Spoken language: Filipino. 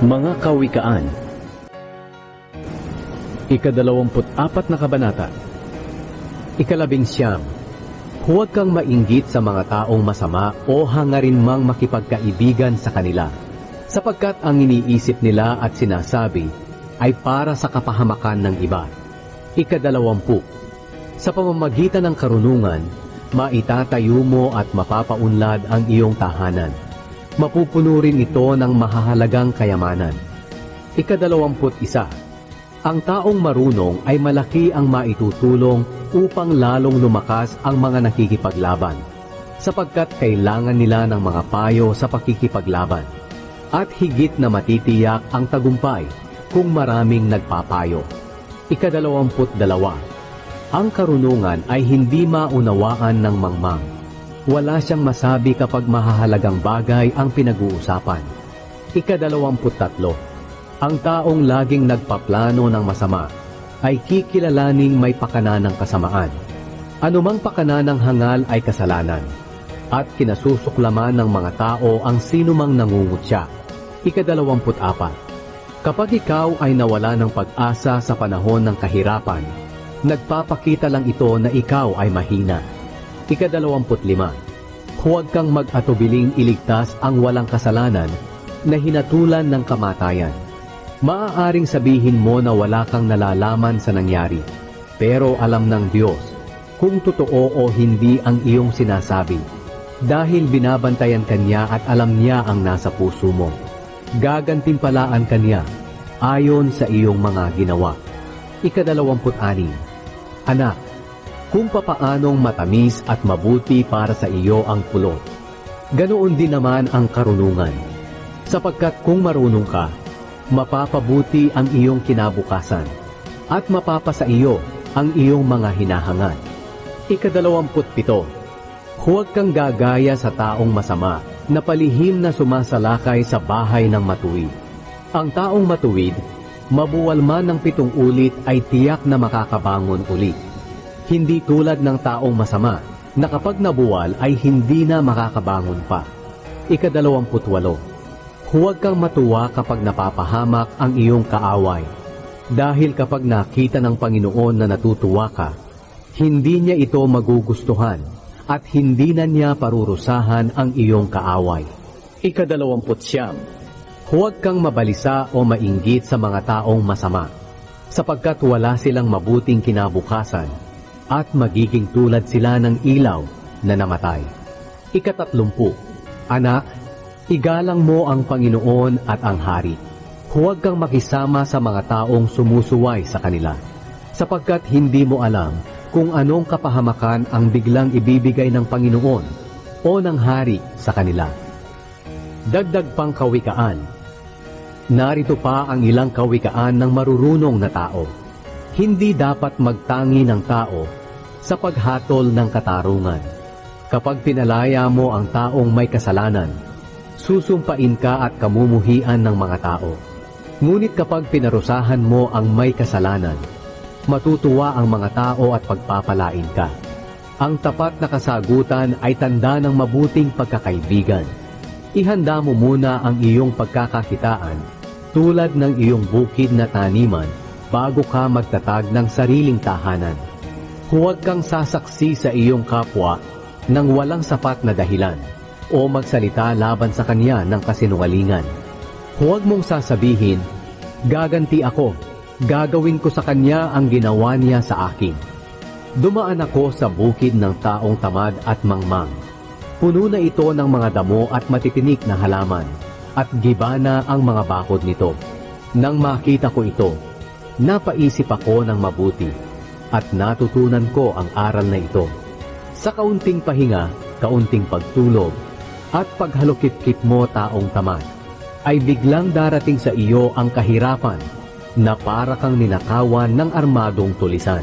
Mga Kawikaan Ikadalawamput apat na kabanata Ikalabing siyam Huwag kang mainggit sa mga taong masama o hangarin mang makipagkaibigan sa kanila, sapagkat ang iniisip nila at sinasabi ay para sa kapahamakan ng iba. Ikadalawampu Sa pamamagitan ng karunungan, maitatayo mo at mapapaunlad ang iyong tahanan. Mapupuno rin ito ng mahahalagang kayamanan. Ikadalawamput isa ang taong marunong ay malaki ang maitutulong upang lalong lumakas ang mga nakikipaglaban, sapagkat kailangan nila ng mga payo sa pakikipaglaban. At higit na matitiyak ang tagumpay kung maraming nagpapayo. Ikadalawamput dalawa. Ang karunungan ay hindi maunawaan ng mangmang. Wala siyang masabi kapag mahahalagang bagay ang pinag-uusapan. Ikadalawamput tatlo. Ang taong laging nagpaplano ng masama ay kikilalaning may pakana ng kasamaan. Anumang pakana ng hangal ay kasalanan at kinasusuklaman ng mga tao ang sinumang nangungutya. Ikadalawamput apat. Kapag ikaw ay nawala ng pag-asa sa panahon ng kahirapan, nagpapakita lang ito na ikaw ay mahina. Ikadalawamput lima. Huwag kang mag-atubiling iligtas ang walang kasalanan na hinatulan ng kamatayan. Maaaring sabihin mo na wala kang nalalaman sa nangyari, pero alam ng Diyos kung totoo o hindi ang iyong sinasabi. Dahil binabantayan kanya at alam niya ang nasa puso mo. Gagantimpalaan kanya ayon sa iyong mga ginawa. Ikadalawamput-anim. Anak, kung papaanong matamis at mabuti para sa iyo ang pulot, ganoon din naman ang karunungan. Sapagkat kung marunong ka, mapapabuti ang iyong kinabukasan at mapapasa iyo ang iyong mga hinahangad. Ikadalawamput pito. Huwag kang gagaya sa taong masama na palihim na sumasalakay sa bahay ng matuwid. Ang taong matuwid, mabuwal man ng pitong ulit ay tiyak na makakabangon ulit. Hindi tulad ng taong masama na kapag nabuwal ay hindi na makakabangon pa. Ikadalawamput walo. Huwag kang matuwa kapag napapahamak ang iyong kaaway. Dahil kapag nakita ng Panginoon na natutuwa ka, hindi niya ito magugustuhan at hindi na niya parurusahan ang iyong kaaway. Ikadalawamput siyam. Huwag kang mabalisa o mainggit sa mga taong masama, sapagkat wala silang mabuting kinabukasan at magiging tulad sila ng ilaw na namatay. Ikatatlumpu. Anak, Igalang mo ang Panginoon at ang Hari. Huwag kang makisama sa mga taong sumusuway sa kanila, sapagkat hindi mo alam kung anong kapahamakan ang biglang ibibigay ng Panginoon o ng Hari sa kanila. Dagdag pang kawikaan. Narito pa ang ilang kawikaan ng marurunong na tao. Hindi dapat magtangi ng tao sa paghatol ng katarungan. Kapag pinalaya mo ang taong may kasalanan, susumpain ka at kamumuhian ng mga tao. Ngunit kapag pinarusahan mo ang may kasalanan, matutuwa ang mga tao at pagpapalain ka. Ang tapat na kasagutan ay tanda ng mabuting pagkakaibigan. Ihanda mo muna ang iyong pagkakakitaan tulad ng iyong bukid na taniman bago ka magtatag ng sariling tahanan. Huwag kang sasaksi sa iyong kapwa ng walang sapat na dahilan o magsalita laban sa kanya ng kasinungalingan. Huwag mong sasabihin, gaganti ako, gagawin ko sa kanya ang ginawa niya sa akin. Dumaan ako sa bukid ng taong tamad at mangmang. Puno na ito ng mga damo at matitinik na halaman, at gibana ang mga bakod nito. Nang makita ko ito, napaisip ako ng mabuti, at natutunan ko ang aral na ito. Sa kaunting pahinga, kaunting pagtulog, at paghalukit-kit mo taong tamad, ay biglang darating sa iyo ang kahirapan na para kang ninakawan ng armadong tulisan.